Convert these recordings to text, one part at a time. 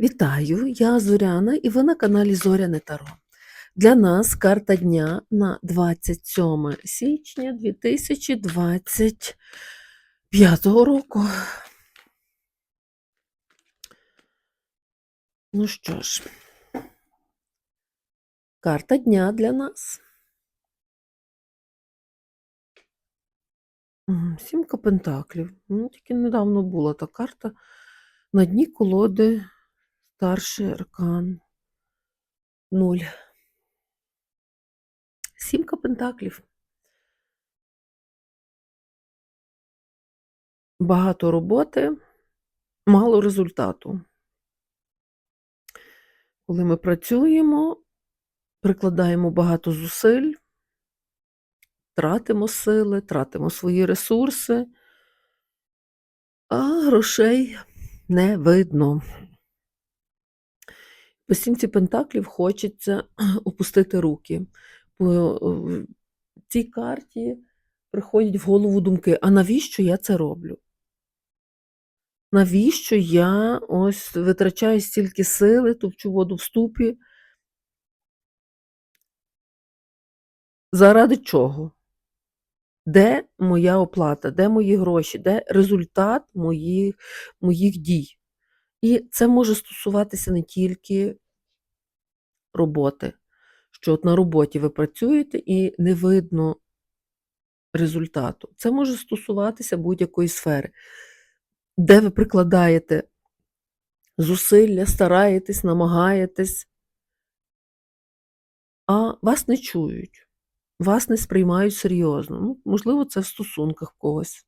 Вітаю, я Зоряна і ви на каналі Зоряне Таро. Для нас карта дня на 27 січня 2025 року. Ну що ж, карта дня для нас. Сімка пентаклів. Ну, тільки недавно була та карта. На дні колоди старший аркан. Нуль. Сімка пентаклів. Багато роботи, мало результату. Коли ми працюємо, прикладаємо багато зусиль, тратимо сили, тратимо свої ресурси, а грошей не видно. По сімці пентаклів хочеться опустити руки. По е, цій карті приходять в голову думки: а навіщо я це роблю? Навіщо я ось витрачаю стільки сили, топчу воду в ступі? Заради чого? Де моя оплата, де мої гроші, де результат моїх, моїх дій? І це може стосуватися не тільки роботи, що от на роботі ви працюєте і не видно результату. Це може стосуватися будь-якої сфери, де ви прикладаєте зусилля, стараєтесь, намагаєтесь, а вас не чують, вас не сприймають серйозно. Ну, можливо, це в стосунках когось.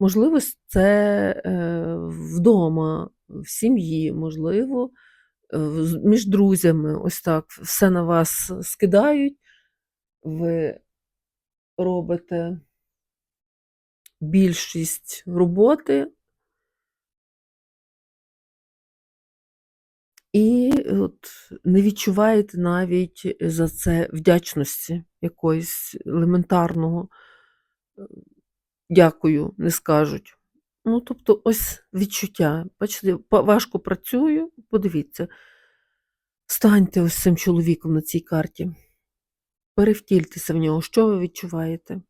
Можливо, це е, вдома, в сім'ї, можливо, між друзями. Ось так все на вас скидають, ви робите більшість роботи, і от не відчуваєте навіть за це вдячності якоїсь елементарного. е, Дякую, не скажуть. Ну, тобто, ось відчуття. Бачите, важко працюю, подивіться. Станьте ось цим чоловіком на цій карті. Перевтільтеся в нього. Що ви відчуваєте?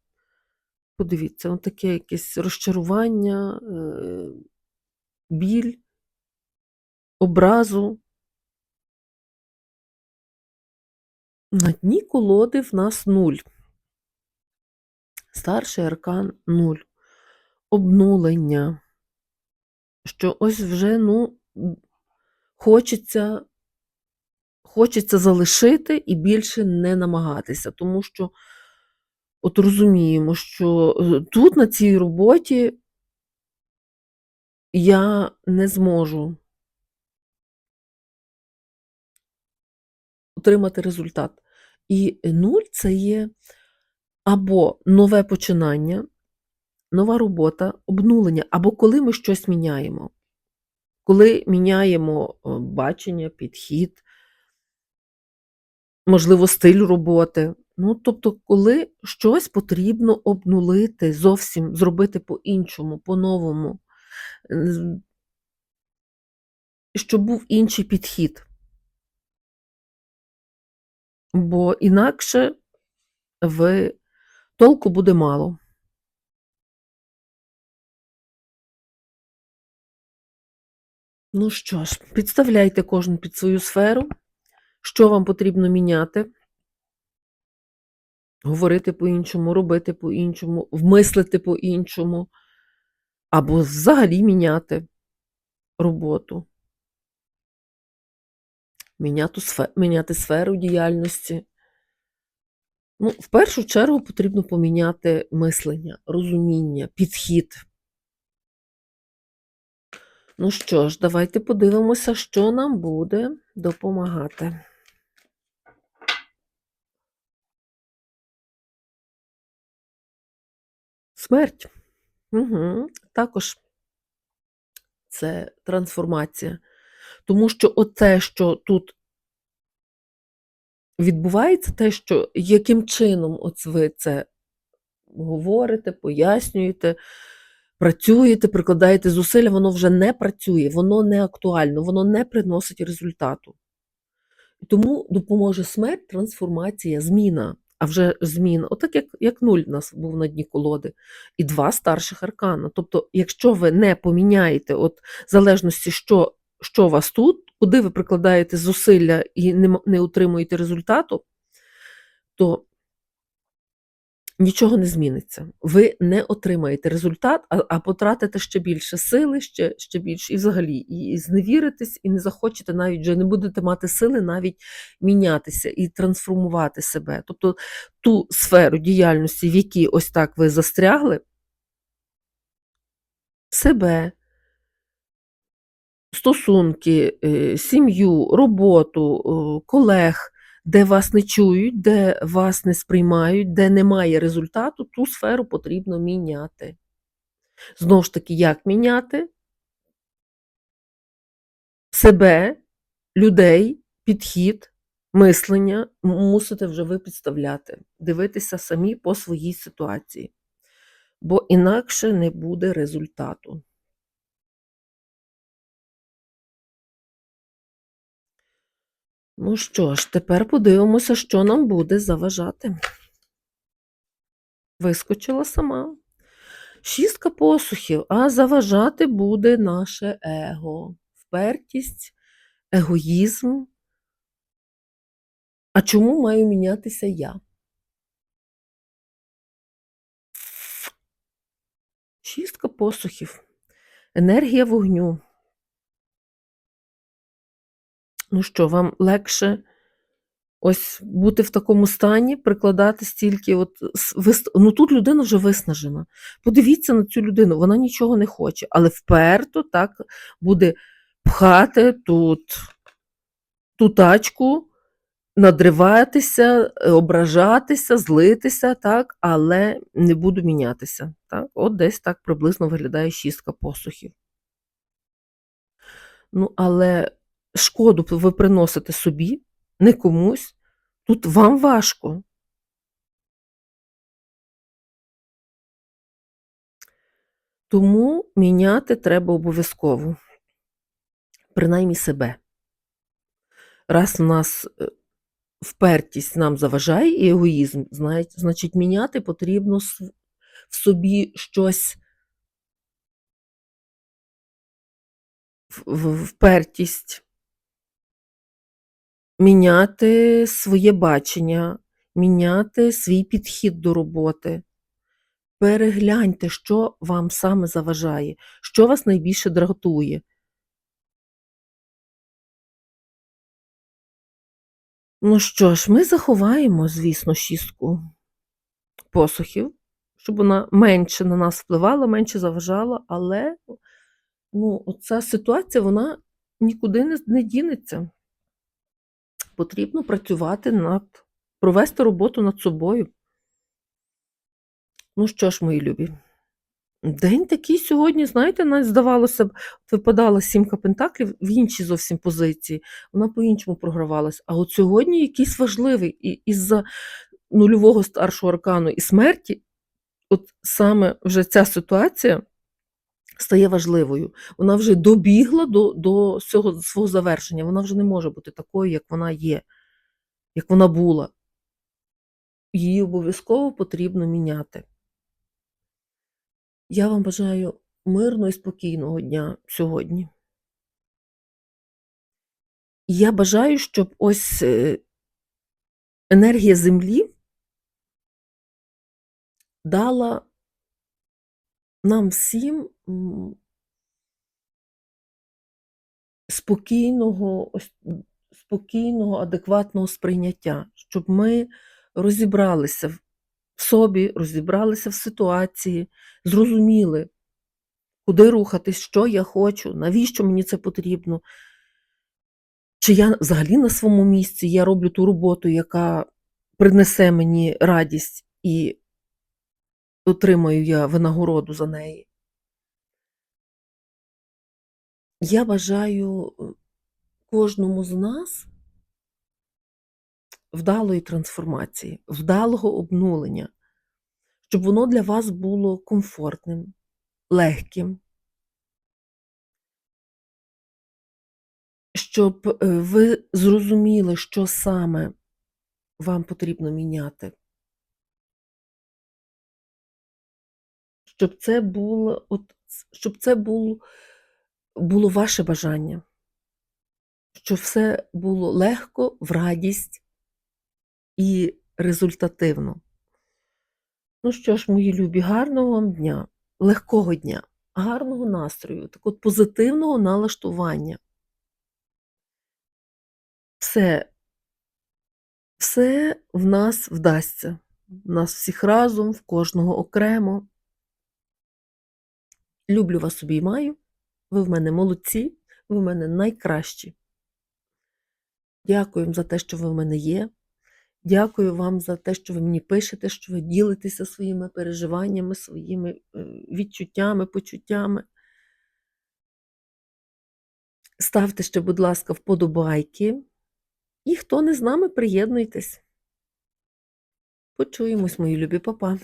Подивіться, от таке якесь розчарування, е, біль, образу. На дні колоди в нас нуль. Старший аркан нуль. Обнулення. Що ось вже, ну, хочеться, хочеться залишити і більше не намагатися, тому що от розуміємо, що е, тут на цій роботі я не зможу отримати результат. І нуль це є або нове починання, нова робота, обнулення, або коли ми щось міняємо. Коли міняємо е, бачення, підхід, можливо, стиль роботи. Ну, тобто, коли щось потрібно обнулити, зовсім зробити по-іншому, по-новому, щоб був інший підхід. Бо інакше ви толку буде мало. Ну що ж, підставляйте кожен під свою сферу, що вам потрібно міняти, говорити по-іншому, робити по-іншому, вмислити по-іншому, або взагалі міняти роботу, міняти, сфе- міняти сферу діяльності. Ну, в першу чергу потрібно поміняти мислення, розуміння, підхід. Ну що ж, давайте подивимося, що нам буде допомагати. Смерть. Угу. Також це трансформація. Тому що оте, що тут відбувається, те, що яким чином от ви це говорите, пояснюєте, працюєте, прикладаєте зусилля, воно вже не працює, воно не актуально, воно не приносить результату. Тому допоможе смерть, трансформація, зміна. А вже зміна, отак як, як нуль в нас був на дні колоди, і два старших аркана. Тобто, якщо ви не поміняєте, от залежності, що, що у вас тут, куди ви прикладаєте зусилля і не, не отримуєте результату, то нічого не зміниться. Ви не отримаєте результат, а, а потратите ще більше сили, ще, ще більше, і взагалі, і, і зневіритесь, і не захочете навіть вже не будете мати сили навіть мінятися і трансформувати себе. Тобто ту сферу діяльності, в якій ось так ви застрягли, себе, стосунки, е, сім'ю, роботу, колег, де вас не чують, де вас не сприймають, де немає результату, ту сферу потрібно міняти. Знову ж таки, як міняти? Себе, людей, підхід, мислення мусите вже ви підставляти, дивитися самі по своїй ситуації, бо інакше не буде результату. Ну що ж, тепер подивимося, що нам буде заважати. Вискочила сама. Шістка посухів, а заважати буде наше его, впертість, егоїзм. А чому маю мінятися я? Шістка посухів, енергія вогню. Ну що, вам легше ось бути в такому стані, прикладати стільки, от ну тут людина вже виснажена. Подивіться на цю людину, вона нічого не хоче, але вперто так буде пхати тут ту тачку, надриватися, е, ображатися, злитися, так, але не буду мінятися. Так? От десь так приблизно виглядає шістка посухів. Ну, але шкоду ви приносите собі, не комусь. Тут вам важко. Тому міняти треба обов'язково. Принаймні себе. Раз в нас е, впертість нам заважає і егоїзм, значить, міняти потрібно в собі щось впертість, міняти своє бачення, міняти свій підхід до роботи. Перегляньте, що вам саме заважає, що вас найбільше дратує. Ну що ж, ми заховаємо, звісно, шістку посухів, щоб вона менше на нас впливала, менше заважала, але ну, оця ситуація вона нікуди не, не дінеться. Потрібно працювати над, провести роботу над собою. Ну що ж, мої любі, день такий сьогодні, знаєте, навіть здавалося б, випадала сімка пентаклів в іншій зовсім позиції, вона по-іншому програвалась. А от сьогодні якийсь важливий, і із-за нульового старшого аркану і смерті, от саме вже ця ситуація стає важливою. Вона вже добігла до, до цього свого завершення. Вона вже не може бути такою, як вона є, як вона була. Її обов'язково потрібно міняти. Я вам бажаю мирного і спокійного дня сьогодні. Я бажаю, щоб ось е, енергія Землі дала нам всім спокійного, спокійного, адекватного сприйняття, щоб ми розібралися в собі, розібралися в ситуації, зрозуміли, куди рухатись, що я хочу, навіщо мені це потрібно. Чи я взагалі на своєму місці, я роблю ту роботу, яка принесе мені радість і отримаю я винагороду за неї. Я бажаю е, кожному з нас вдалої трансформації, вдалого обнулення, щоб воно для вас було комфортним, легким. Щоб, е, ви зрозуміли, що саме вам потрібно міняти. Щоб це було от щоб це був було ваше бажання. Щоб все було легко, в радість і результативно. Ну що ж, мої любі, гарного вам дня, легкого дня, гарного настрою, так от позитивного налаштування. Все все в нас вдасться. В нас всіх разом, в кожного окремо. Люблю вас, обіймаю. Ви в мене молодці, ви в мене найкращі. Дякую вам за те, що ви в мене є. Дякую вам за те, що ви мені пишете, що ви ділитеся своїми переживаннями, своїми, е, відчуттями, почуттями. Ставте ще, будь ласка, вподобайки. І хто не з нами, приєднуйтесь. Почуємось, мої любі. Па-па.